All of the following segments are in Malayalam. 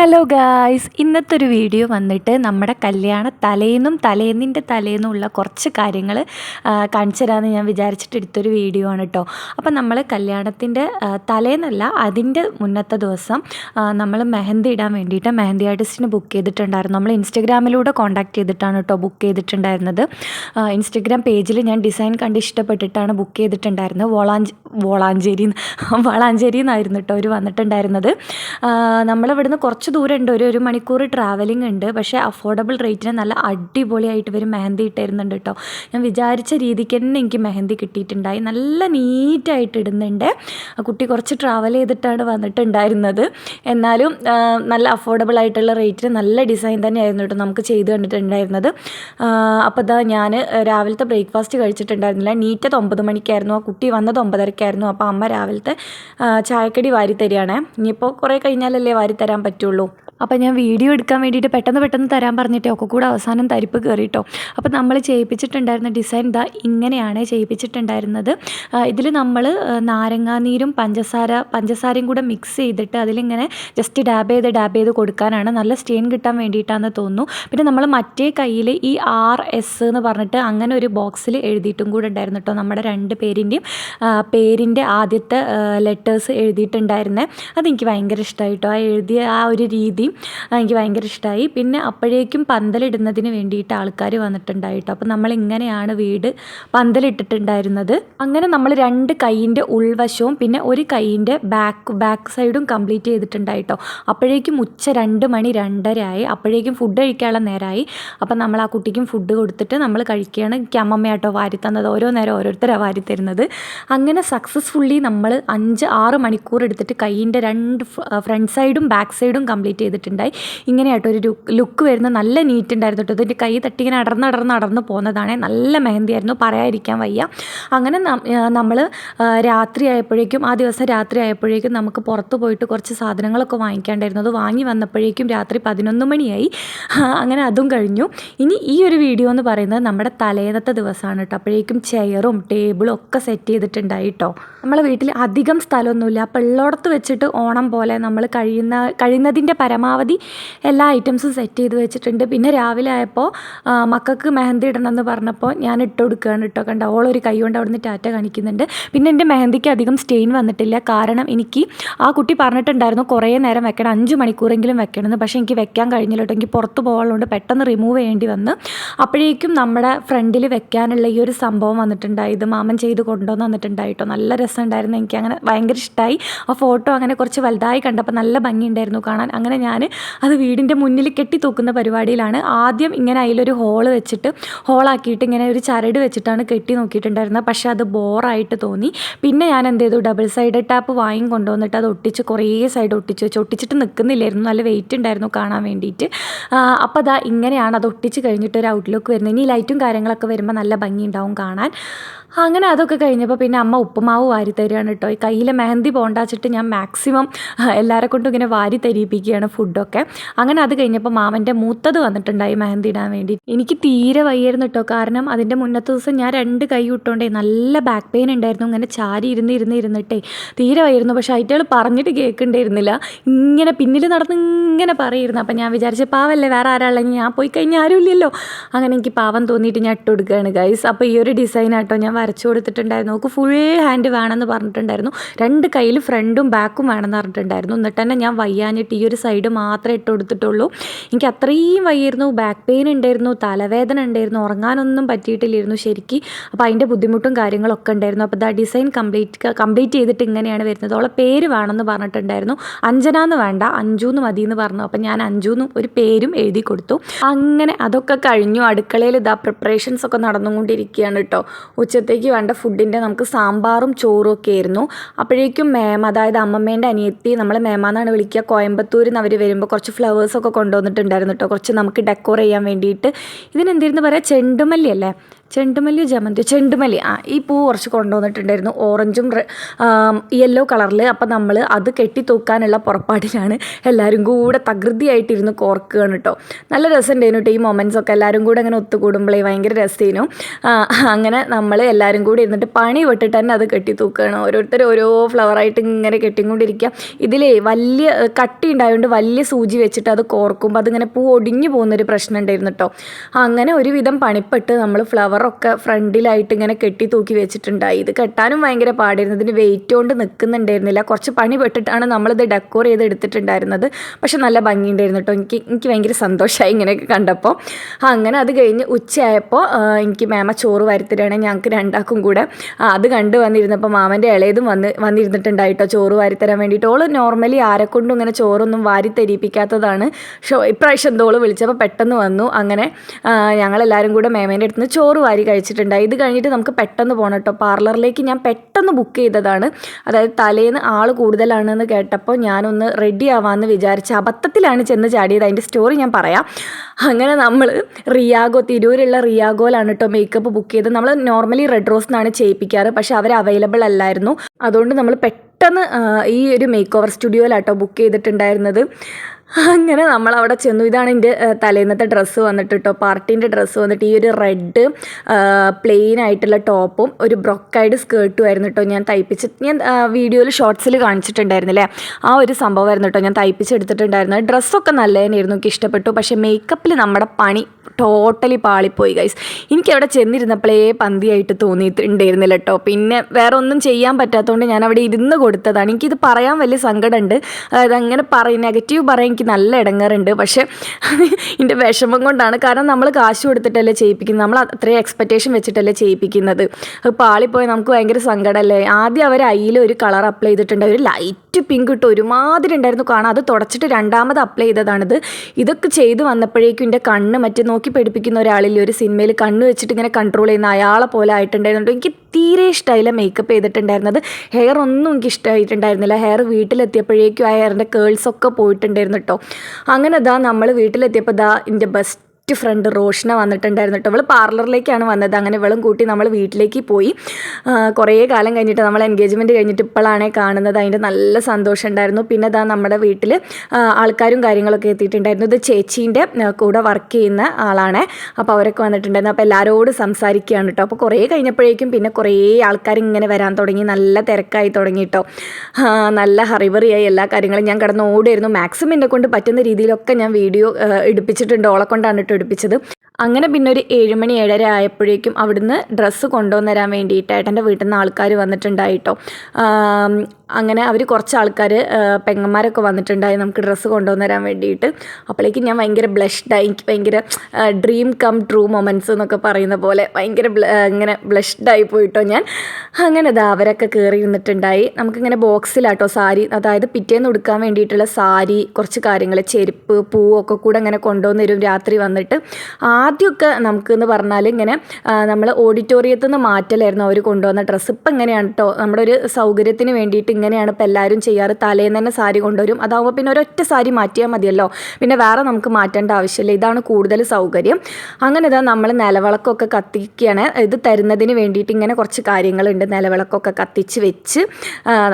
ഹലോ ഗായ്സ് ഇന്നത്തെ ഒരു വീഡിയോ വന്നിട്ട് നമ്മുടെ കല്യാണ തലേന്നും തലേന്നിന്റെ തലേന്നുമുള്ള കുറച്ച് കാര്യങ്ങൾ കാണിച്ചു തരാമെന്ന് ഞാൻ വിചാരിച്ചിട്ട് എടുത്തൊരു വീഡിയോ ആണ് കേട്ടോ അപ്പോൾ നമ്മൾ കല്യാണത്തിന്റെ തലേന്നല്ല അതിന്റെ മുന്നത്തെ ദിവസം നമ്മൾ മെഹന്തി ഇടാൻ വേണ്ടിയിട്ട് മെഹന്തി ആർട്ടിസ്റ്റിന് ബുക്ക് ചെയ്തിട്ടുണ്ടായിരുന്നു. നമ്മൾ ഇൻസ്റ്റഗ്രാമിലൂടെ കോൺടാക്ട് ചെയ്തിട്ടാണ് കേട്ടോ ബുക്ക് ചെയ്തിട്ടുണ്ടായിരുന്നത്. ഇൻസ്റ്റഗ്രാം പേജിൽ ഞാൻ ഡിസൈൻ കണ്ട് ഇഷ്ടപ്പെട്ടിട്ടാണ് ബുക്ക് ചെയ്തിട്ടുണ്ടായിരുന്നത്. വോളാഞ്ച് വോളാഞ്ചേരി വളാഞ്ചേരി എന്നായിരുന്നു കേട്ടോ അവർ വന്നിട്ടുണ്ടായിരുന്നത് നമ്മളിവിടുന്ന് കുറച്ച് ദൂരം ഉണ്ട് ഒരു ഒരു മണിക്കൂർ ട്രാവലിംഗ് ഉണ്ട്. പക്ഷേ അഫോർഡബിൾ റേറ്റിന് നല്ല അടിപൊളിയായിട്ട് ഇവർ മെഹന്തി ഇട്ടിരുന്നുണ്ട് കേട്ടോ ഞാൻ വിചാരിച്ച രീതിക്ക് തന്നെ എനിക്ക് മെഹന്തി കിട്ടിയിട്ടുണ്ടായി. നല്ല നീറ്റായിട്ട് ഇടുന്നുണ്ട്. ആ കുട്ടി കുറച്ച് ട്രാവൽ ചെയ്തിട്ടാണ് വന്നിട്ടുണ്ടായിരുന്നത്. എന്നാലും നല്ല അഫോർഡബിൾ ആയിട്ടുള്ള റേറ്റിന് നല്ല ഡിസൈൻ തന്നെയായിരുന്നു കേട്ടോ നമുക്ക് ചെയ്ത് കണ്ടിട്ടുണ്ടായിരുന്നത്. അപ്പോൾ ഇതാ ഞാൻ രാവിലത്തെ ബ്രേക്ക്ഫാസ്റ്റ് കഴിച്ചിട്ടുണ്ടായിരുന്നില്ല. നീറ്റത് ഒമ്പത് മണിക്കായിരുന്നു. ആ കുട്ടി വന്നത് ഒമ്പതരക്കായിരുന്നു. അപ്പോൾ അമ്മ രാവിലത്തെ ചായക്കടി വാരി തരികയാണ് ഇനിയിപ്പോൾ കുറേ കഴിഞ്ഞാലല്ലേ വാരി തരാൻ പറ്റുള്ളൂ അപ്പോൾ ഞാൻ വീഡിയോ എടുക്കാൻ വേണ്ടിയിട്ട് പെട്ടെന്ന് പെട്ടെന്ന് തരാൻ പറഞ്ഞിട്ട് ഒക്കെ കൂടെ അവസാനം തരിപ്പ് കയറിയിട്ടോ അപ്പം നമ്മൾ ചെയ്യിപ്പിച്ചിട്ടുണ്ടായിരുന്ന ഡിസൈൻ ഇതാ ഇങ്ങനെയാണ് ചെയ്യിപ്പിച്ചിട്ടുണ്ടായിരുന്നത്. ഇതിൽ നമ്മൾ നാരങ്ങാനീരും പഞ്ചസാര പഞ്ചസാരയും കൂടെ മിക്സ് ചെയ്തിട്ട് അതിലിങ്ങനെ ജസ്റ്റ് ഡാബ് ചെയ്ത് ഡാബ് ചെയ്ത് കൊടുക്കാനാണ് നല്ല സ്റ്റെയിൻ കിട്ടാൻ വേണ്ടിയിട്ടാണെന്ന് തോന്നുന്നു. പിന്നെ നമ്മൾ മറ്റേ കയ്യിൽ ഈ ആർ എസ് എന്ന് പറഞ്ഞിട്ട് അങ്ങനെ ഒരു ബോക്സിൽ എഴുതിയിട്ടും കൂടെ ഉണ്ടായിരുന്നു കേട്ടോ നമ്മുടെ രണ്ട് പേരിന്റെയും. പേരിന്റെ ആദ്യത്തെ ലെറ്റേഴ്സ് എഴുതിയിട്ടുണ്ടായിരുന്നേ. അതെനിക്ക് ഭയങ്കര ഇഷ്ടമായിട്ടോ ആ എഴുതിയ ആ ഒരു രീതി എനിക്ക് ഭയങ്കര ഇഷ്ടമായി പിന്നെ അപ്പോഴേക്കും പന്തലിടുന്നതിന് വേണ്ടിയിട്ട് ആൾക്കാർ വന്നിട്ടുണ്ടായിട്ടോ. അപ്പോൾ നമ്മൾ ഇങ്ങനെയാണ് വീട് പന്തലിട്ടിട്ടുണ്ടായിരുന്നത്. അങ്ങനെ നമ്മൾ രണ്ട് കൈയിന്റെ ഉൾവശവും പിന്നെ ഒരു കൈയിന്റെ ബാക്ക് ബാക്ക് സൈഡും കംപ്ലീറ്റ് ചെയ്തിട്ടുണ്ടായിട്ടോ. അപ്പോഴേക്കും ഉച്ച രണ്ട് മണി രണ്ടര ആയി അപ്പോഴേക്കും ഫുഡ് കഴിക്കാനുള്ള നേരമായി അപ്പം നമ്മൾ ആ കുട്ടിക്കും ഫുഡ് കൊടുത്തിട്ട് നമ്മൾ കഴിക്കുകയാണ്. എനിക്ക് അമ്മമ്മയാട്ടോ വാരി തന്നത്. ഓരോ നേരം ഓരോരുത്തരാണ് വാരി തരുന്നത്. അങ്ങനെ സക്സസ്ഫുള്ളി നമ്മൾ അഞ്ച് ആറ് മണിക്കൂർ എടുത്തിട്ട് കൈയിന്റെ രണ്ട് ഫ്രണ്ട് സൈഡും ബാക്ക് സൈഡും കംപ്ലീറ്റ് ചെയ്തിട്ട് ചെയ്തിട്ടുണ്ടായി. ഇങ്ങനെയായിട്ട് ഒരു ലുക്ക് വരുന്ന നല്ല നീറ്റ് ഉണ്ടായിരുന്നു കേട്ടോ. ഇതിന്റെ കൈ തട്ടി ഇങ്ങനെ അടർന്ന് അടർന്ന് അടർന്ന് പോകുന്നതാണ്. നല്ല മെഹന്തിയായിരുന്നു. പറയാതിരിക്കാൻ വയ്യ. അങ്ങനെ നമ്മൾ രാത്രി ആയപ്പോഴേക്കും ആ ദിവസം രാത്രി ആയപ്പോഴേക്കും നമുക്ക് പുറത്ത് പോയിട്ട് കുറച്ച് സാധനങ്ങളൊക്കെ വാങ്ങിക്കാണ്ടായിരുന്നു. അത് വാങ്ങി വന്നപ്പോഴേക്കും രാത്രി പതിനൊന്ന് മണിയായി. അങ്ങനെ അതും കഴിഞ്ഞു. ഇനി ഈ ഒരു വീഡിയോ എന്ന് പറയുന്നത് നമ്മുടെ തലേന്നത്തെ ദിവസമാണ് കേട്ടോ. അപ്പോഴേക്കും ചെയറും ടേബിളും ഒക്കെ സെറ്റ് ചെയ്തിട്ടുണ്ടായി കേട്ടോ. നമ്മളെ വീട്ടിൽ അധികം സ്ഥലമൊന്നുമില്ല. അപ്പോൾ വെച്ചിട്ട് ഓണം പോലെ നമ്മൾ കഴിയുന്ന കഴിയുന്നതിന്റെ പരമാവധി പരമാവധി എല്ലാ ഐറ്റംസും സെറ്റ് ചെയ്ത് വെച്ചിട്ടുണ്ട്. പിന്നെ രാവിലെ ആയപ്പോൾ മക്കൾക്ക് മെഹന്തി ഇടണം എന്ന് പറഞ്ഞപ്പോൾ ഞാൻ ഇട്ട് കൊടുക്കുകയാണ് ഇട്ടോ കണ്ട ഓളൊരു കൈ കൊണ്ട് അവിടുന്ന് ടാറ്റ കാണിക്കുന്നുണ്ട്. പിന്നെ എന്റെ മെഹന്തിക്ക് അധികം സ്റ്റെയിൻ വന്നിട്ടില്ല. കാരണം എനിക്ക് ആ കുട്ടി പറഞ്ഞിട്ടുണ്ടായിരുന്നു കുറേ നേരം വെക്കണം അഞ്ച് മണിക്കൂറെങ്കിലും വെക്കണമെന്ന്. പക്ഷേ എനിക്ക് വെക്കാൻ കഴിഞ്ഞില്ല കേട്ടോ എനിക്ക് പുറത്ത് പോകാനുള്ളതുകൊണ്ട് പെട്ടെന്ന് റിമൂവ് ചെയ്യേണ്ടി വന്ന്. അപ്പോഴേക്കും നമ്മുടെ ഫ്രണ്ടിൽ വെക്കാനുള്ള ഈ ഒരു സംഭവം വന്നിട്ടുണ്ടായി. ഇത് മാമൻ ചെയ്ത് കൊണ്ടുവന്ന് വന്നിട്ടുണ്ടായിട്ടോ നല്ല രസമുണ്ടായിരുന്നു. എനിക്ക് അങ്ങനെ ഭയങ്കര ഇഷ്ടമായി ആ ഫോട്ടോ അങ്ങനെ കുറച്ച് വലുതായി കണ്ടപ്പോൾ നല്ല ഭംഗിയുണ്ടായിരുന്നു കാണാൻ. അങ്ങനെ ഞാൻ അത് വീടിന്റെ മുന്നിൽ കെട്ടി തൂക്കുന്ന പരിപാടിയിലാണ്. ആദ്യം ഇങ്ങനെ അതിലൊരു ഹോൾ വെച്ചിട്ട് ഹോളാക്കിയിട്ട് ഇങ്ങനെ ഒരു ചരട് വെച്ചിട്ടാണ് കെട്ടി നോക്കിയിട്ടുണ്ടായിരുന്നത്. പക്ഷേ അത് ബോറായിട്ട് തോന്നി. പിന്നെ ഞാൻ എന്ത് ചെയ്തു? ഡബിൾ സൈഡ് ടാപ്പ് വാങ്ങി കൊണ്ടുവന്നിട്ട് അത് ഒട്ടിച്ച് കുറേ സൈഡ് ഒട്ടിച്ച് വെച്ച്. ഒട്ടിച്ചിട്ട് നിൽക്കുന്നില്ലായിരുന്നു. നല്ല വെയിറ്റ് ഉണ്ടായിരുന്നു കാണാൻ വേണ്ടിയിട്ട്. അപ്പോൾ അതാ ഇങ്ങനെയാണ് അത് ഒട്ടിച്ച് കഴിഞ്ഞിട്ട് ഒരു ഔട്ട്ലുക്ക് വരുന്നത്. ഇനി ലൈറ്റും കാര്യങ്ങളൊക്കെ വരുമ്പോൾ നല്ല ഭംഗി ഉണ്ടാവും കാണാൻ. അങ്ങനെ അതൊക്കെ കഴിഞ്ഞപ്പോൾ പിന്നെ അമ്മ ഉപ്പുമാവ് വാരി തരികയാണ് കേട്ടോ ഈ കയ്യിലെ മെഹന്തി പോണ്ടാച്ചിട്ട് ഞാൻ മാക്സിമം എല്ലാവരെ കൊണ്ടും ഇങ്ങനെ വാരി തരിപ്പിക്കുകയാണ് ഫുഡൊക്കെ. അങ്ങനെ അത് കഴിഞ്ഞപ്പോൾ മാമന്റെ മൂത്തത് വന്നിട്ടുണ്ടായി മെഹന്തി ഇടാൻ വേണ്ടി. എനിക്ക് തീരെ വയ്യായിരുന്നു കേട്ടോ കാരണം അതിന്റെ മുന്നത്തെ ദിവസം ഞാൻ രണ്ട് കൈ ഇട്ടുകൊണ്ടേ നല്ല ബാക്ക് പെയിൻ ഉണ്ടായിരുന്നു. ഇങ്ങനെ ചാരി ഇരുന്ന് ഇരുന്ന് ഇരുന്നിട്ടേ തീരെ വയ്യായിരുന്നു. പക്ഷേ അയറ്റകൾ പറഞ്ഞിട്ട് കേൾക്കണ്ടായിരുന്നില്ല. ഇങ്ങനെ പിന്നിൽ നടന്ന് ഇങ്ങനെ പറയുന്നു അപ്പം ഞാൻ വിചാരിച്ച പാവല്ലേ വേറെ ആരാളെങ്കിൽ ഞാൻ പോയി കഴിഞ്ഞാൽ ആരുമില്ലല്ലോ. അങ്ങനെ എനിക്ക് പാവം തോന്നിയിട്ട് ഞാൻ ഇട്ട് കൊടുക്കുകയാണ് ഗൈസ് അപ്പോൾ ഈ ഒരു ഡിസൈനാട്ടോ ഞാൻ വരച്ചു കൊടുത്തിട്ടുണ്ടായിരുന്നു. നമുക്ക് ഫുൾ ഹാൻഡ് വേണമെന്ന് പറഞ്ഞിട്ടുണ്ടായിരുന്നു. രണ്ട് കയ്യിൽ ഫ്രണ്ടും ബാക്കും വേണമെന്ന് പറഞ്ഞിട്ടുണ്ടായിരുന്നു. എന്നിട്ട് തന്നെ ഞാൻ വയ്യാഞ്ഞിട്ട് ഈ ഒരു സൈഡ് മാത്രമേ ഇട്ട് കൊടുത്തിട്ടുള്ളൂ. എനിക്ക് അത്രയും വയ്യായിരുന്നു. ബാക്ക് പെയിൻ ഉണ്ടായിരുന്നു തലവേദന ഉണ്ടായിരുന്നു ഉറങ്ങാനൊന്നും പറ്റിയിട്ടില്ലായിരുന്നു ശരിക്ക്. അപ്പോൾ അതിന്റെ ബുദ്ധിമുട്ടും കാര്യങ്ങളൊക്കെ ഉണ്ടായിരുന്നു. അപ്പോൾ ആ ഡിസൈൻ കംപ്ലീറ്റ് കംപ്ലീറ്റ് ചെയ്തിട്ട് ഇങ്ങനെയാണ് വരുന്നത്. അവളെ പേര് വേണമെന്ന് പറഞ്ഞിട്ടുണ്ടായിരുന്നു. അഞ്ജന എന്ന് വേണ്ട അഞ്ജു എന്ന് മതി എന്ന് പറഞ്ഞു. അപ്പോൾ ഞാൻ അഞ്ജു എന്ന് ഒരു പേരും എഴുതി കൊടുത്തു. അങ്ങനെ അതൊക്കെ കഴിഞ്ഞു. അടുക്കളയിൽ ഇതാ പ്രിപ്പറേഷൻസ് ഒക്കെ നടന്നുകൊണ്ടിരിക്കുകയാണ് കേട്ടോ ഉച്ചത്തെ ഉച്ചത്തേക്ക് വേണ്ട ഫുഡിന്റെ നമുക്ക് സാമ്പാറും ചോറും ഒക്കെ ആയിരുന്നു. അപ്പോഴേക്കും മേമ അതായത് അമ്മമ്മേന്റെ അനിയത്തി നമ്മൾ മേമ എന്നാണ് വിളിക്കുക കോയമ്പത്തൂരിൽ നിന്ന് അവർ വരുമ്പോൾ കുറച്ച് ഫ്ലവേഴ്സൊക്കെ കൊണ്ടുവന്നിട്ടുണ്ടായിരുന്നു കേട്ടോ കുറച്ച് നമുക്ക് ഡെക്കോർ ചെയ്യാൻ വേണ്ടിയിട്ട്. ഇതിനെന്തിരുന്ന് പറയാം ചെണ്ടുമല്ലി അല്ലേ? ചെണ്ടുമല്ലി ജമന്തി ചെണ്ടുമല്ലി. ആ ഈ പൂ കുറച്ച് കൊണ്ടുവന്നിട്ടുണ്ടായിരുന്നു. ഓറഞ്ചും യെല്ലോ കളറിൽ അപ്പം നമ്മൾ അത് കെട്ടി തൂക്കാനുള്ള പുറപ്പാടിലാണ് എല്ലാവരും കൂടെ തകൃതിയായിട്ടിരുന്ന് കോർക്കുകയാണ് കേട്ടോ നല്ല രസമുണ്ടായിരുന്നു കേട്ടോ ഈ മൊമെന്റ്സ് ഒക്കെ. എല്ലാവരും കൂടെ അങ്ങനെ ഒത്തുകൂടുമ്പോഴേ ഭയങ്കര രസമായിരുന്നു അങ്ങനെ നമ്മൾ എല്ലാവരും കൂടി ഇരുന്നിട്ട് പണി വിട്ടിട്ട് തന്നെ അത് കെട്ടി തൂക്കുകയാണ് ഓരോരുത്തർ ഓരോ ഫ്ലവറായിട്ട് ഇങ്ങനെ കെട്ടിക്കൊണ്ടിരിക്കുക ഇതിലേ വലിയ കട്ടി ഉണ്ടായതുകൊണ്ട് വലിയ സൂചി വെച്ചിട്ട് അത് കോർക്കുമ്പോൾ അതിങ്ങനെ പൂ ഒടിഞ്ഞു പോകുന്നൊരു പ്രശ്നം ഉണ്ടായിരുന്നു കേട്ടോ അങ്ങനെ ഒരുവിധം പണിപ്പെട്ട് നമ്മൾ ഫ്ലവറൊക്കെ ഫ്രണ്ടിലായിട്ട് ഇങ്ങനെ കെട്ടി തൂക്കി വെച്ചിട്ടുണ്ടായി. ഇത് കെട്ടാനും ഭയങ്കര പാടായിരുന്നു. ഇതിന് വെയിറ്റ് കൊണ്ട് നിൽക്കുന്നുണ്ടായിരുന്നില്ല കുറച്ച് പണി പെട്ടിട്ടാണ് നമ്മളിത് ഡെക്കോർ ചെയ്ത് എടുത്തിട്ടുണ്ടായിരുന്നത്. പക്ഷെ നല്ല ഭംഗിയുണ്ടായിരുന്നു കേട്ടോ എനിക്ക് എനിക്ക് ഭയങ്കര സന്തോഷമായി ഇങ്ങനെയൊക്കെ കണ്ടപ്പോൾ. അങ്ങനെ അത് കഴിഞ്ഞ് ഉച്ചയായപ്പോൾ എനിക്ക് മാമ ചോറ് വരുത്തരാണ് ഞങ്ങൾക്ക് രണ്ടാക്കും കൂടെ. അത് കണ്ട് വന്നിരുന്നപ്പോൾ മാമന്റെ ഇളയതും വന്ന് വന്നിരുന്നിട്ടുണ്ടായിട്ടോ ചോറ് വാരിത്തരാൻ വേണ്ടിയിട്ട്. ഓൾ നോർമലി ആരെക്കൊണ്ടും ഇങ്ങനെ ചോറൊന്നും വാരി തരിപ്പിക്കാത്തതാണ്. ഷോ ഇപ്രാവശ്യം എന്തോൾ വിളിച്ചപ്പോൾ പെട്ടെന്ന് വന്നു. അങ്ങനെ ഞങ്ങളെല്ലാവരും കൂടെ മേമേന്റെ അടുത്ത് നിന്ന് ചോറ് വാരി കഴിച്ചിട്ടുണ്ടായി ഇത് കഴിഞ്ഞിട്ട് നമുക്ക് പെട്ടെന്ന് പോകണം കേട്ടോ. പാർലറിലേക്ക് ഞാൻ പെട്ടെന്ന് ബുക്ക് ചെയ്തതാണ്. അതായത് തലേന്ന് ആൾ കൂടുതലാണെന്ന് കേട്ടപ്പോൾ ഞാനൊന്ന് റെഡി ആവാമെന്ന് വിചാരിച്ച് അബദ്ധത്തിലാണ് ചെന്ന് ചാടിയത്. അതിന്റെ സ്റ്റോറി ഞാൻ പറയാം. അങ്ങനെ നമ്മൾ റിയാഗോ തിരൂരുള്ള റിയാഗോയിലാണ് കേട്ടോ മേക്കപ്പ് ബുക്ക് ചെയ്തത്. നമ്മൾ നോർമലി റെഡ് റോസ് എന്നാണ് ചെയ്യിപ്പിക്കാറ്. പക്ഷേ അവർ അവൈലബിൾ അല്ലായിരുന്നു. അതുകൊണ്ട് നമ്മൾ പെട്ടെന്ന് ഈ ഒരു മേക്ക് ഓവർ സ്റ്റുഡിയോയിലാട്ടോ ബുക്ക് ചെയ്തിട്ടുണ്ടായിരുന്നത്. അങ്ങനെ നമ്മൾ അവിടെ ചെന്നു. ഇതാണ് എന്റെ തലേന്നത്തെ ഡ്രസ്സ് വന്നിട്ട് കേട്ടോ പാർട്ടീന്റെ ഡ്രസ്സ് വന്നിട്ട് ഈ ഒരു റെഡ് പ്ലെയിൻ ആയിട്ടുള്ള ടോപ്പും ഒരു ബ്രൊക്കൈഡ് സ്കേർട്ടും ആയിരുന്നു കേട്ടോ ഞാൻ തയ്പ്പിച്ച് ഞാൻ വീഡിയോയിൽ ഷോർട്സിൽ കാണിച്ചിട്ടുണ്ടായിരുന്നില്ലേ? ആ ഒരു സംഭവമായിരുന്നു കേട്ടോ ഞാൻ തയ്പ്പിച്ചെടുത്തിട്ടുണ്ടായിരുന്നത് ഡ്രസ്സൊക്കെ നല്ല തന്നെയായിരുന്നു എനിക്ക് ഇഷ്ടപ്പെട്ടു. പക്ഷേ മേക്കപ്പിൽ നമ്മുടെ പണി ടോട്ടലി പാളിപ്പോയി ഗൈസ്. എനിക്ക് അവിടെ ചെന്നിരുന്നപ്പോഴേ പന്തിയായിട്ട് തോന്നിയിട്ടുണ്ടായിരുന്നില്ല കേട്ടോ പിന്നെ വേറെ ഒന്നും ചെയ്യാൻ പറ്റാത്തതുകൊണ്ട് ഞാൻ അവിടെ ഇരുന്ന് കൊടുത്തതാണ്. എനിക്കിത് പറയാൻ വലിയ സങ്കടമുണ്ട്. അതായത് അങ്ങനെ പറയും നെഗറ്റീവ് പറയാൻ എനിക്ക് നല്ല ഇടങ്ങാറുണ്ട്. പക്ഷേ എന്റെ വിഷമം കൊണ്ടാണ്. കാരണം നമ്മൾ കാശ് കൊടുത്തിട്ടല്ലേ ചെയ്യിപ്പിക്കുന്നത്. നമ്മൾ അത്രയും എക്സ്പെക്റ്റേഷൻ വെച്ചിട്ടല്ലേ ചെയ്യിപ്പിക്കുന്നത്. അത് പാളിപ്പോയി നമുക്ക് ഭയങ്കര സങ്കടമല്ലേ ആദ്യം അവർ അയ്യിൽ ഒരു കളർ അപ്ലൈ ചെയ്തിട്ടുണ്ട്. ഒരു ലൈറ്റ് പിങ്ക് ഇട്ട് ഒരുമാതിരി ഉണ്ടായിരുന്നു കാണാം അത് തുടച്ചിട്ട് രണ്ടാമത് അപ്ലൈ ചെയ്തതാണിത്. ഇതൊക്കെ ചെയ്ത് വന്നപ്പോഴേക്കും എന്റെ കണ്ണ് മറ്റേ നോക്കി പഠിപ്പിക്കുന്ന ഒരാളില്ലേ ഒരു സിനിമയിൽ കണ്ണ് വെച്ചിട്ട് ഇങ്ങനെ കൺട്രോൾ ചെയ്യുന്ന അയാളെ പോലെ ആയിട്ടുണ്ടായിരുന്നു എനിക്ക് തീരെ ഇഷ്ടമായില്ല മേക്കപ്പ് ചെയ്തിട്ടുണ്ടായിരുന്നത്. ഹെയർ ഒന്നും എനിക്ക് ഇഷ്ടമായിട്ടുണ്ടായിരുന്നില്ല ഹെയർ വീട്ടിലെത്തിയപ്പോഴേക്കും ആ ഹെയറിന്റെ കേൾസൊക്കെ പോയിട്ടുണ്ടായിരുന്നു കേട്ടോ. അങ്ങനെ ദാ നമ്മൾ വീട്ടിലെത്തിയപ്പോൾ ദാ എന്റെ ബെസ്റ്റ് ഫ്രണ്ട് റോഷന വന്നിട്ടുണ്ടായിരുന്നു കേട്ടോ ഇവൾ പാർലറിലേക്കാണ് വന്നത്. അങ്ങനെ ഇവളും കൂട്ടി നമ്മൾ വീട്ടിലേക്ക് പോയി. കുറേ കാലം കഴിഞ്ഞിട്ട് നമ്മൾ എൻഗേജ്മെന്റ് കഴിഞ്ഞിട്ട് ഇപ്പോഴാണ് കാണുന്നത്. അതിന്റെ നല്ല സന്തോഷം ഉണ്ടായിരുന്നു. പിന്നെ ദാ നമ്മുടെ വീട്ടിൽ ആൾക്കാരും കാര്യങ്ങളൊക്കെ എത്തിയിട്ടുണ്ടായിരുന്നു. ഇത് ചേച്ചീന്റെ കൂടെ വർക്ക് ചെയ്യുന്ന ആളാണ്. അപ്പോൾ അവരൊക്കെ വന്നിട്ടുണ്ടായിരുന്നു. അപ്പോൾ എല്ലാവരോടും സംസാരിക്കുകയാണ് കേട്ടോ അപ്പോൾ കുറേ കഴിഞ്ഞപ്പോഴേക്കും പിന്നെ കുറേ ആൾക്കാർ ഇങ്ങനെ വരാൻ തുടങ്ങി. നല്ല തിരക്കായി തുടങ്ങി കേട്ടോ നല്ല ഹറിവറിയായി എല്ലാ കാര്യങ്ങളും. ഞാൻ കിടന്ന് ഓടിയായിരുന്നു. മാക്സിമം എന്നെ കൊണ്ട് പറ്റുന്ന രീതിയിലൊക്കെ ഞാൻ വീഡിയോ എടുപ്പിച്ചിട്ടുണ്ട്. ഓളെ കൊണ്ടാണ് കേട്ടോ എടുപ്പിച്ചത് അങ്ങനെ പിന്നെ ഒരു ഏഴുമണി ഏഴര ആയപ്പോഴേക്കും അവിടുന്ന് ഡ്രസ്സ് കൊണ്ടുവന്ന് തരാൻ വേണ്ടിയിട്ട് ഏട്ടന്റെ വീട്ടിൽ നിന്ന് ആൾക്കാർ വന്നിട്ടുണ്ടായിട്ടോ അങ്ങനെ അവർ കുറച്ച് ആൾക്കാർ പെങ്ങന്മാരൊക്കെ വന്നിട്ടുണ്ടായി നമുക്ക് ഡ്രസ്സ് കൊണ്ടുവന്ന് തരാൻ വേണ്ടിയിട്ട്. അപ്പോഴേക്കും ഞാൻ ഭയങ്കര ബ്ലഷ്ഡായി എനിക്ക് ഭയങ്കര ഡ്രീം കം ട്രൂ മൊമെന്റ്സ് എന്നൊക്കെ പറയുന്ന പോലെ ഭയങ്കര ഇങ്ങനെ ബ്ലഷ്ഡായി പോയിട്ടോ ഞാൻ. അങ്ങനെ ഇതാ അവരൊക്കെ കയറി ഇരുന്നിട്ടുണ്ടായി നമുക്കിങ്ങനെ ബോക്സിലാട്ടോ സാരി അതായത് പിറ്റേന്ന് ഉടുക്കാൻ വേണ്ടിയിട്ടുള്ള സാരി കുറച്ച് കാര്യങ്ങൾ ചെരുപ്പ് പൂവൊക്കെ കൂടെ അങ്ങനെ കൊണ്ടുവന്ന് തരും രാത്രി വന്നിട്ട്. ആദ്യമൊക്കെ നമുക്കെന്ന് പറഞ്ഞാൽ ഇങ്ങനെ നമ്മൾ ഓഡിറ്റോറിയത്തിൽ നിന്ന് മാറ്റലായിരുന്നു അവർ കൊണ്ടുവന്ന ഡ്രസ്സ്. ഇപ്പം ഇങ്ങനെയാണ് കേട്ടോ നമ്മുടെ ഒരു സൗകര്യത്തിന് വേണ്ടിയിട്ട് ഇങ്ങനെയാണ് ഇപ്പോൾ എല്ലാവരും ചെയ്യാറ്. തലേന്ന് തന്നെ സാരി കൊണ്ടുവരും. അതാവുമ്പോൾ പിന്നെ ഒരൊറ്റ സാരി മാറ്റിയാൽ മതിയല്ലോ. പിന്നെ വേറെ നമുക്ക് മാറ്റേണ്ട ആവശ്യമില്ല. ഇതാണ് കൂടുതൽ സൗകര്യം. അങ്ങനെ ഇതാ നമ്മൾ നിലവിളക്കൊക്കെ കത്തിക്കുകയാണ് ഇത് തരുന്നതിന് വേണ്ടിയിട്ട് ഇങ്ങനെ കുറച്ച് കാര്യങ്ങളുണ്ട്. നിലവിളക്കൊക്കെ കത്തിച്ച് വെച്ച്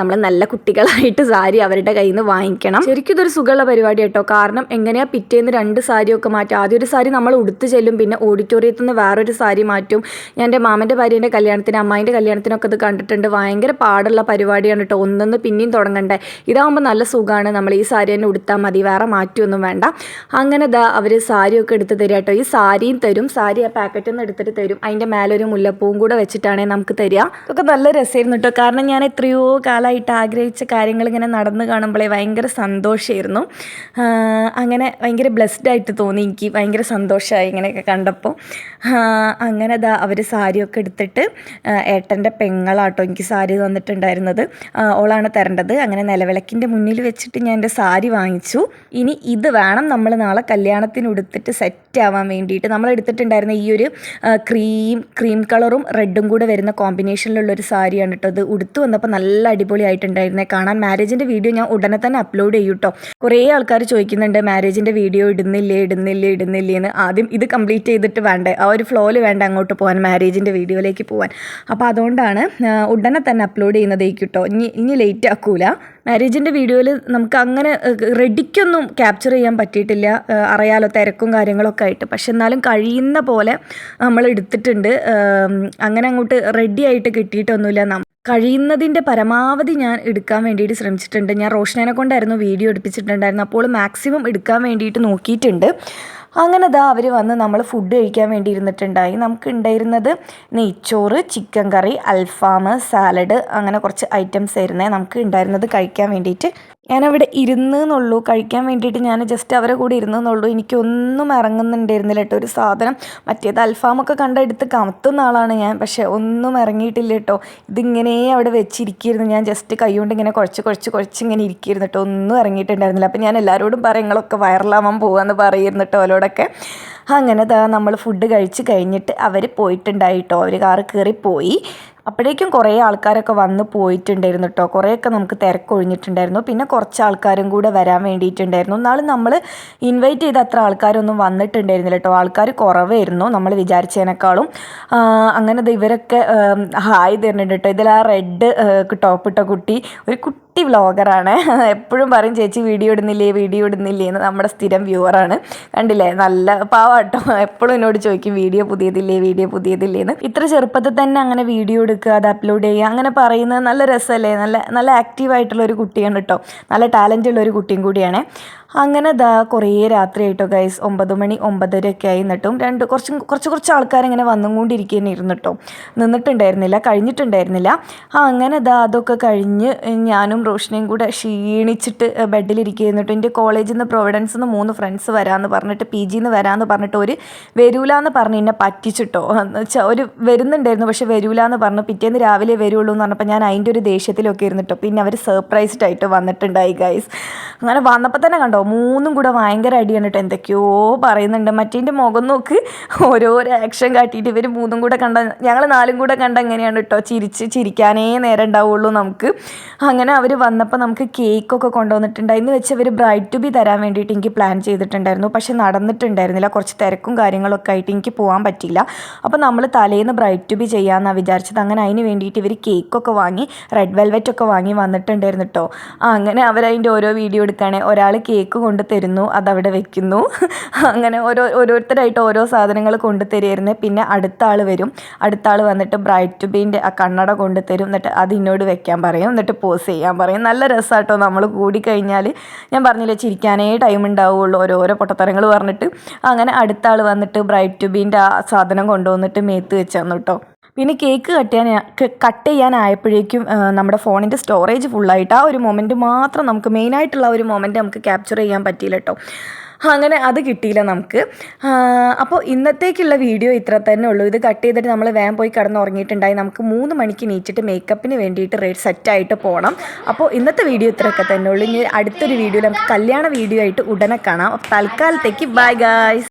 നമ്മൾ നല്ല കുട്ടികളായിട്ട് സാരി അവരുടെ കയ്യിൽ നിന്ന് വാങ്ങിക്കണം. ശരിക്കും ഇതൊരു സുഖമുള്ള പരിപാടി കേട്ടോ കാരണം എങ്ങനെയാ പിറ്റേന്ന് രണ്ട് സാരിയൊക്കെ മാറ്റി? ആദ്യം ഒരു സാരി നമ്മൾ ഉടുത്ത് ചെല്ലും പിന്നെ ഓഡിറ്റോറിയത്തിൽ നിന്ന് വേറൊരു സാരി മാറ്റും. ഞാൻ എന്റെ മാമന്റെ ഭാര്യേന്റെ കല്യാണത്തിന് അമ്മായിന്റെ കല്യാണത്തിനൊക്കെ ഇത് കണ്ടിട്ടുണ്ട്. ഭയങ്കര പാടുള്ള പരിപാടിയാണ് കേട്ടോ. ഒന്നൊന്ന് പിന്നെയും തുടങ്ങണ്ടേ. ഇതാകുമ്പോൾ നല്ല സുഖമാണ് നമ്മൾ ഈ സാരി തന്നെ ഉടുത്താൽ മതി. വേറെ മാറ്റിയൊന്നും വേണ്ട. അങ്ങനെ ദാ അവർ സാരിയൊക്കെ എടുത്ത് തരിക കേട്ടോ. ഈ സാരിയും തരും. സാരി ആ പാക്കറ്റിൽ നിന്ന് എടുത്തിട്ട് തരും. അതിന്റെ മേലെ ഒരു മുല്ലപ്പൂവും കൂടെ വെച്ചിട്ടാണ് നമുക്ക് തരിക ഇതൊക്കെ നല്ല രസമായിരുന്നു കേട്ടോ. കാരണം ഞാൻ എത്രയോ കാലമായിട്ട് ആഗ്രഹിച്ച കാര്യങ്ങൾ ഇങ്ങനെ നടന്നു കാണുമ്പോഴേ ഭയങ്കര സന്തോഷമായിരുന്നു. അങ്ങനെ ഭയങ്കര ബ്ലെസ്ഡ് ആയിട്ട് തോന്നി എനിക്ക്. ഭയങ്കര സന്തോഷമായി ഇങ്ങനെയൊക്കെ കണ്ടപ്പോൾ അങ്ങനെ ദാ അവർ സാരിയൊക്കെ എടുത്തിട്ട് ഏട്ടന്റെ പെങ്ങളാട്ടോ എനിക്ക് സാരി തന്നിട്ടുണ്ടായിരുന്നത്. ഓളാണ് തരേണ്ടത്. അങ്ങനെ നിലവിളക്കിന്റെ മുന്നിൽ വെച്ചിട്ട് ഞാൻ എന്റെ സാരി വാങ്ങിച്ചു. ഇനി ഇത് വേണം നമ്മൾ നാളെ കല്യാണത്തിന് ഉടുത്തിട്ട് സെറ്റ് ആവാൻ വേണ്ടിയിട്ട്. നമ്മൾ എടുത്തിട്ടുണ്ടായിരുന്ന ഈ ഒരു ക്രീം ക്രീം കളറും റെഡും കൂടെ വരുന്ന കോമ്പിനേഷനിലുള്ളൊരു സാരിയാണ് കേട്ടോ അത് ഉടുത്തു വന്നപ്പോൾ നല്ല അടിപൊളിയായിട്ടുണ്ടായിരുന്നേ. കാണാൻ മാരേജിന്റെ വീഡിയോ ഞാൻ ഉടനെ തന്നെ അപ്ലോഡ് ചെയ്യും കേട്ടോ. കുറേ ആൾക്കാർ ചോദിക്കുന്നുണ്ട് മാരേജിന്റെ വീഡിയോ ഇടുന്നില്ലേ ഇടുന്നില്ലേ ഇടുന്നില്ലേ? എന്ന് ആദ്യം ഇത് കംപ്ലീറ്റ് ചെയ്തിട്ട് വേണ്ടേ ആ ഒരു ഫ്ലോയിൽ വേണ്ട അങ്ങോട്ട് പോകാൻ മാരേജിന്റെ വീഡിയോയിലേക്ക് പോകാൻ അപ്പോൾ അതുകൊണ്ടാണ് ഉടനെ തന്നെ അപ്ലോഡ് ചെയ്യുന്നത് കേട്ടോ. ഇനി ഇനി ലേറ്റ് ആക്കൂല. മാരേജിന്റെ വീഡിയോയിൽ നമുക്ക് അങ്ങനെ റെഡിക്കൊന്നും ക്യാപ്ചർ ചെയ്യാൻ പറ്റിയിട്ടില്ല. അറിയാലോ തിരക്കും കാര്യങ്ങളൊക്കെ ആയിട്ട്. പക്ഷെ എന്നാലും കഴിയുന്ന പോലെ നമ്മൾ എടുത്തിട്ടുണ്ട്. അങ്ങനെ അങ്ങോട്ട് റെഡി ആയിട്ട് കിട്ടിയിട്ടൊന്നുമില്ല. കഴിയുന്നതിന്റെ പരമാവധി ഞാൻ എടുക്കാൻ വേണ്ടിയിട്ട് ശ്രമിച്ചിട്ടുണ്ട്. ഞാൻ റോഷനെ കൊണ്ടായിരുന്നു വീഡിയോ എടുപ്പിച്ചിട്ടുണ്ടായിരുന്നു അപ്പോൾ മാക്സിമം എടുക്കാൻ വേണ്ടിയിട്ട് നോക്കിയിട്ടുണ്ട്. അങ്ങനെ ദാ അവർ വന്ന് നമ്മൾ ഫുഡ് കഴിക്കാൻ വേണ്ടി ഇരുന്നിട്ടുണ്ടായി നമുക്ക് ഉണ്ടായിരുന്നത് നെയ്ച്ചോറ് ചിക്കൻ കറി അൽഫാം സാലഡ് അങ്ങനെ കുറച്ച് ഐറ്റംസ് ആയിരുന്നേ നമുക്ക് ഉണ്ടായിരുന്നത് കഴിക്കാൻ വേണ്ടിയിട്ട്. ഞാനവിടെ ഇരുന്ന് എന്നുള്ളൂ കഴിക്കാൻ വേണ്ടിയിട്ട് ഞാൻ ജസ്റ്റ് അവരെ കൂടെ ഇരുന്ന് എന്നുള്ളൂ എനിക്കൊന്നും ഇറങ്ങുന്നുണ്ടായിരുന്നില്ല കേട്ടോ ഒരു സാധനം. മറ്റേത് അൽഫാമൊക്കെ കണ്ടെടുത്ത് കമത്തുന്ന ആളാണ് ഞാൻ. പക്ഷേ ഒന്നും ഇറങ്ങിയിട്ടില്ല കേട്ടോ. ഇതിങ്ങനെ അവിടെ വെച്ചിരിക്കുന്നു ഞാൻ ജസ്റ്റ് കൈകൊണ്ട് ഇങ്ങനെ കുഴച്ച് കുഴച്ച് കുഴച്ച് ഇങ്ങനെ ഇരിക്കുന്നു കേട്ടോ. ഒന്നും ഇറങ്ങിയിട്ടുണ്ടായിരുന്നില്ല. അപ്പോൾ ഞാൻ എല്ലാവരോടും പറയും നിങ്ങളൊക്കെ വൈറലാവാൻ എന്ന് പറയുന്നു കേട്ടോ അവരോടൊക്കെ. അങ്ങനെ നമ്മൾ ഫുഡ് കഴിച്ച് കഴിഞ്ഞിട്ട് അവർ പോയിട്ടുണ്ടായിട്ടോ. അവർ കാറ് കയറിപ്പോയി പോയി. അപ്പോഴേക്കും കുറേ ആൾക്കാരൊക്കെ വന്ന് പോയിട്ടുണ്ടായിരുന്നു കേട്ടോ കുറേയൊക്കെ നമുക്ക് തിരക്കൊഴിഞ്ഞിട്ടുണ്ടായിരുന്നു. പിന്നെ കുറച്ച് ആൾക്കാരും കൂടെ വരാൻ വേണ്ടിയിട്ടുണ്ടായിരുന്നു. എന്നാലും നമ്മൾ ഇൻവൈറ്റ് ചെയ്ത അത്ര ആൾക്കാരൊന്നും വന്നിട്ടുണ്ടായിരുന്നില്ല കേട്ടോ ആൾക്കാർ കുറവായിരുന്നു. നമ്മൾ വിചാരിച്ചതിനേക്കാളും. അങ്ങനെ ഇവരൊക്കെ ഹായ് തരുന്നുണ്ട് കേട്ടോ ഇതിൽ ആ റെഡ് ടോപ്പിട്ട കുട്ടി. ഒരു കുട്ടി വ്ളോഗറാണ് എപ്പോഴും പറയും ചേച്ചി വീഡിയോ ഇടുന്നില്ലേ വീഡിയോ ഇടുന്നില്ലേ എന്ന് നമ്മുടെ സ്ഥിരം വ്യൂവറാണ്. കണ്ടില്ലേ? നല്ല പാവാട്ടോ. എപ്പോഴും എന്നോട് ചോദിക്കും വീഡിയോ പുതിയതില്ലേ വീഡിയോ പുതിയതില്ലേ എന്ന്. ഇത്ര ചെറുപ്പത്തിൽ തന്നെ അങ്ങനെ വീഡിയോ എടുക്കുക അത് അപ്ലോഡ് ചെയ്യുക അങ്ങനെ പറയുന്നത് നല്ല രസമല്ലേ? നല്ല നല്ല ആക്റ്റീവ് ആയിട്ടുള്ള ഒരു കുട്ടിയാണ് കേട്ടോ നല്ല ടാലന്റ് ഉള്ള ഒരു കുട്ടിയും കൂടിയാണ്. അങ്ങനെ ദാ കുറേ രാത്രിയായിട്ടോ ഗൈസ് ഒമ്പത് മണി ഒമ്പതരയൊക്കെ ആയി എന്നിട്ടും രണ്ട് കുറച്ച് കുറച്ച് കുറച്ച് ആൾക്കാരിങ്ങനെ വന്നും കൊണ്ടിരിക്കുകയാണ് ഇരുന്നിട്ടോ. നിന്നിട്ടുണ്ടായിരുന്നില്ല കഴിഞ്ഞിട്ടുണ്ടായിരുന്നില്ല. ആ അങ്ങനെ ദാ അതൊക്കെ കഴിഞ്ഞ് ഞാനും റോഷനയും കൂടെ ക്ഷീണിച്ചിട്ട് ബെഡിലിരിക്കുക എന്നിട്ട് എന്റെ കോളേജിൽ നിന്ന് പ്രൊവിഡൻസ് നിന്ന് മൂന്ന് ഫ്രണ്ട്സ് വരാമെന്ന് പറഞ്ഞിട്ട് പി ജിന്ന് വരാമെന്ന് പറഞ്ഞിട്ട് ഒരു വരൂല എന്ന് പറഞ്ഞ് എന്നെ പറ്റിച്ചിട്ടോ ഒരു വരുന്നുണ്ടായിരുന്നു പക്ഷേ വരൂല എന്ന് പറഞ്ഞു പിറ്റേന്ന് രാവിലെ വരുള്ളൂ എന്ന് പറഞ്ഞപ്പോൾ ഞാൻ അതിന്റെ ഒരു ദേഷ്യത്തിലൊക്കെ ഇരുന്നിട്ടോ. പിന്നെ അവർ സർപ്രൈസ്ഡ് ആയിട്ട് വന്നിട്ടുണ്ടായി ഗൈസ് അങ്ങനെ വന്നപ്പോൾ തന്നെ കണ്ടോ മൂന്നും കൂടെ ഭയങ്കര അടിയാണ് കേട്ടോ എന്തൊക്കെയോ പറയുന്നുണ്ട്. മറ്റേന്റെ മുഖം നോക്ക്. ഓരോ ആക്ഷൻ കാട്ടിയിട്ട് ഇവർ മൂന്നും കൂടെ കണ്ട ഞങ്ങൾ നാലും കൂടെ കണ്ട എങ്ങനെയാണ് കേട്ടോ ചിരിച്ച് ചിരിക്കാനേ നേരം ഉണ്ടാവുള്ളൂ നമുക്ക്. അങ്ങനെ അവർ വന്നപ്പോൾ നമുക്ക് കേക്കൊക്കെ കൊണ്ടുവന്നിട്ടുണ്ടായിരുന്നു വെച്ച് അവർ ബ്രൈഡ് ടു ബി തരാൻ വേണ്ടിയിട്ട് എനിക്ക് പ്ലാൻ ചെയ്തിട്ടുണ്ടായിരുന്നു. പക്ഷെ നടന്നിട്ടുണ്ടായിരുന്നില്ല. കുറച്ച് തിരക്കും കാര്യങ്ങളൊക്കെ ആയിട്ട് എനിക്ക് പോകാൻ പറ്റില്ല അപ്പോൾ നമ്മൾ തലേന്ന് ബ്രൈഡ് ടു ബി ചെയ്യാമെന്നാണ് വിചാരിച്ചത്. അങ്ങനെ അതിന് വേണ്ടിയിട്ട് ഇവർ കേക്കൊക്കെ വാങ്ങി റെഡ് വെൽവെറ്റ് ഒക്കെ വാങ്ങി വന്നിട്ടുണ്ടായിരുന്നു കേട്ടോ അങ്ങനെ അവരതിന്റെ ഓരോ വീഡിയോ എടുക്കുകയാണെങ്കിൽ ഒരാൾ കേക്ക് കൊണ്ട് തരുന്നു അതവിടെ വെക്കുന്നു. അങ്ങനെ ഓരോ ഓരോരുത്തരായിട്ട് ഓരോ സാധനങ്ങൾ കൊണ്ട് തരുമായിരുന്നു പിന്നെ അടുത്ത ആൾ വരും. അടുത്ത ആൾ വന്നിട്ട് ബ്രൈറ്റ് ടു ബീന്റെ ആ കണ്ണട കൊണ്ട് തരും എന്നിട്ട് അത് ഇന്നോട് വെക്കാൻ പറയും. എന്നിട്ട് പോസ് ചെയ്യാൻ പറയും. നല്ല രസമാട്ടോ നമ്മൾ കൂടിക്കഴിഞ്ഞാൽ ഞാൻ പറഞ്ഞില്ലേ ചിരിക്കാനേ ടൈം ഉണ്ടാവുള്ളൂ. ഓരോരോ പൊട്ടത്തരങ്ങൾ പറഞ്ഞിട്ട്. അങ്ങനെ അടുത്ത ആൾ വന്നിട്ട് ബ്രൈറ്റ് ടു ബീന്റെ ആ സാധനം കൊണ്ടുവന്നിട്ട് മേത്ത് വെച്ചു തന്നു കേട്ടോ. പിന്നെ കേക്ക് കട്ട് ചെയ്യാൻ കട്ട് ചെയ്യാനായപ്പോഴേക്കും നമ്മുടെ ഫോണിന്റെ സ്റ്റോറേജ് ഫുള്ളായിട്ട് ആ ഒരു മൊമെന്റ് മാത്രം നമുക്ക് മെയിനായിട്ടുള്ള ഒരു മൊമെന്റ് നമുക്ക് ക്യാപ്ചർ ചെയ്യാൻ പറ്റിയില്ല കേട്ടോ അങ്ങനെ അത് കിട്ടിയില്ല നമുക്ക്. അപ്പോൾ ഇന്നത്തേക്കുള്ള വീഡിയോ ഇത്ര തന്നെ ഉള്ളൂ. ഇത് കട്ട് ചെയ്തിട്ട് നമ്മൾ വേഗം പോയി കിടന്ന് ഉറങ്ങിയിട്ടുണ്ടായി. നമുക്ക് മൂന്ന് മണിക്ക് നീച്ചിട്ട് മേക്കപ്പിന് വേണ്ടിയിട്ട് റേറ്റ് സെറ്റായിട്ട് പോകണം അപ്പോൾ ഇന്നത്തെ വീഡിയോ ഇത്രയൊക്കെ തന്നെ ഉള്ളൂ. ഇനി അടുത്തൊരു വീഡിയോയിൽ നമുക്ക് കല്യാണ വീഡിയോ ആയിട്ട് ഉടനെ കാണാം. തൽക്കാലത്തേക്ക് ബൈ ഗായ്സ്